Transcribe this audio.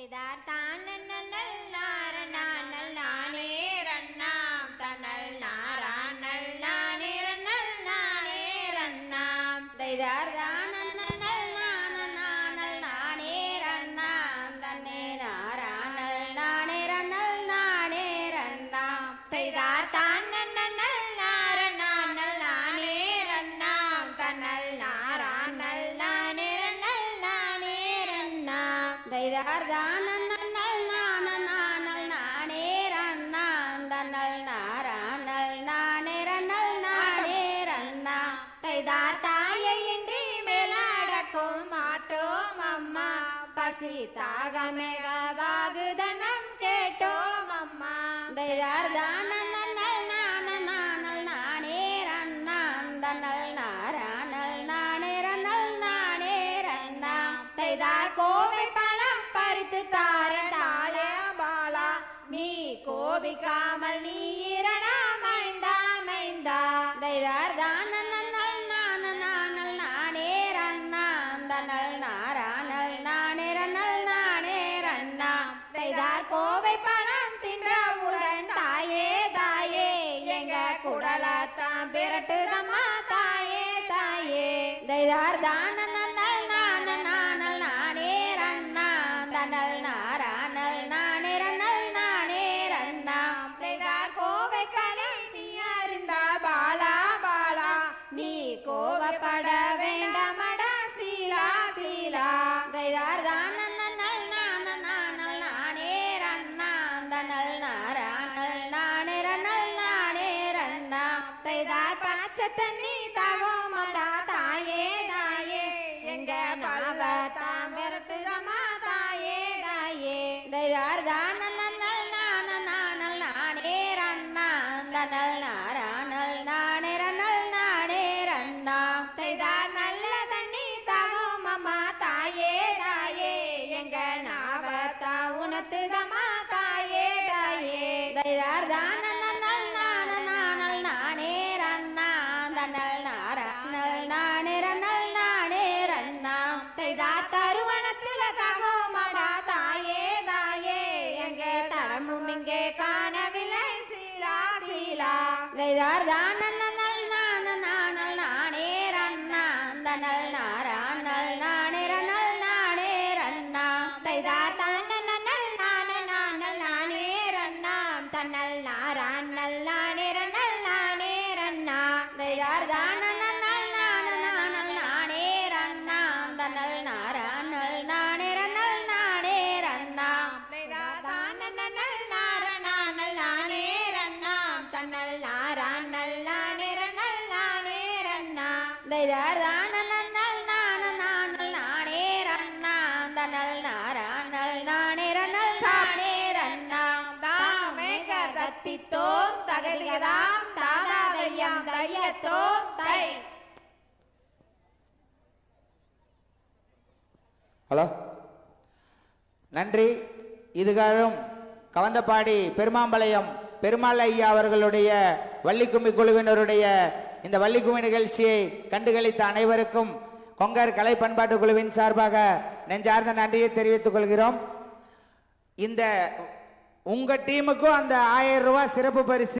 செய்தார் தான் ரண்ணாம் தான் நன்னல் நானல் நானே ரண்ணாம் தன்னல் நாரானல் நானே ரன்னல் நானே ரண்ணாம் செய்தார் தாயை இன்றி மேலாடக்கும் மாட்டோம் அம்மா. பசி தாகமேக கேட்டோம் அம்மா. தயார் தானல் நானல் நானல் நானே தன்னல் நாரானல் நானே ரன்னல் நானே கோபிக்காமல் நீ இரணமைந்தா மைந்தா தைதார் தானல் நல் நானல் நானல் நானே அந்த நல் நாரானல் நானே ரன்னல் நானே ரண்ணாம் தைதார் கோவை பணம் தின்ற உடன் தாயே தாயே. எங்க குடலத்தான் பிரட்டுதம்மா தாயே தாயே. தைதார் தானல் பாச்ச தண்ணி தகோமடா தாயே தாயே எங்க நாவ தாமிரத்துதமா தாயே தாயே இந்த யார் தான் தானல் நானல் நானல் நானே ரண்ணா அந்த நல் நாரானல் நானே ரண்ணல் நானே ரண்ணா தைதார் இங்கே காணவில்லை. சீலா சீலா. தைதார் கர்த்தத்தித்தோம் தகதிகதாம் தாதாதையம் தையத்தோம் தை. ஹலோ. நன்றி. இதுகாரும் கவந்தப்பாடி பெருமாம்பாளையம் பெருமாள் ஐயா அவர்களுடைய வள்ளிக்கும்மி குழுவினருடைய இந்த வள்ளிக்குமி நிகழ்ச்சியை கண்டுகளித்த அனைவருக்கும் கொங்கர் கலை பண்பாட்டு குழுவின் சார்பாக நெஞ்சார்ந்த நன்றியை தெரிவித்துக் கொள்கிறோம். இந்த உங்க டீமுக்கும் அந்த ஆயிரம் ரூபாய் சிறப்பு பரிசு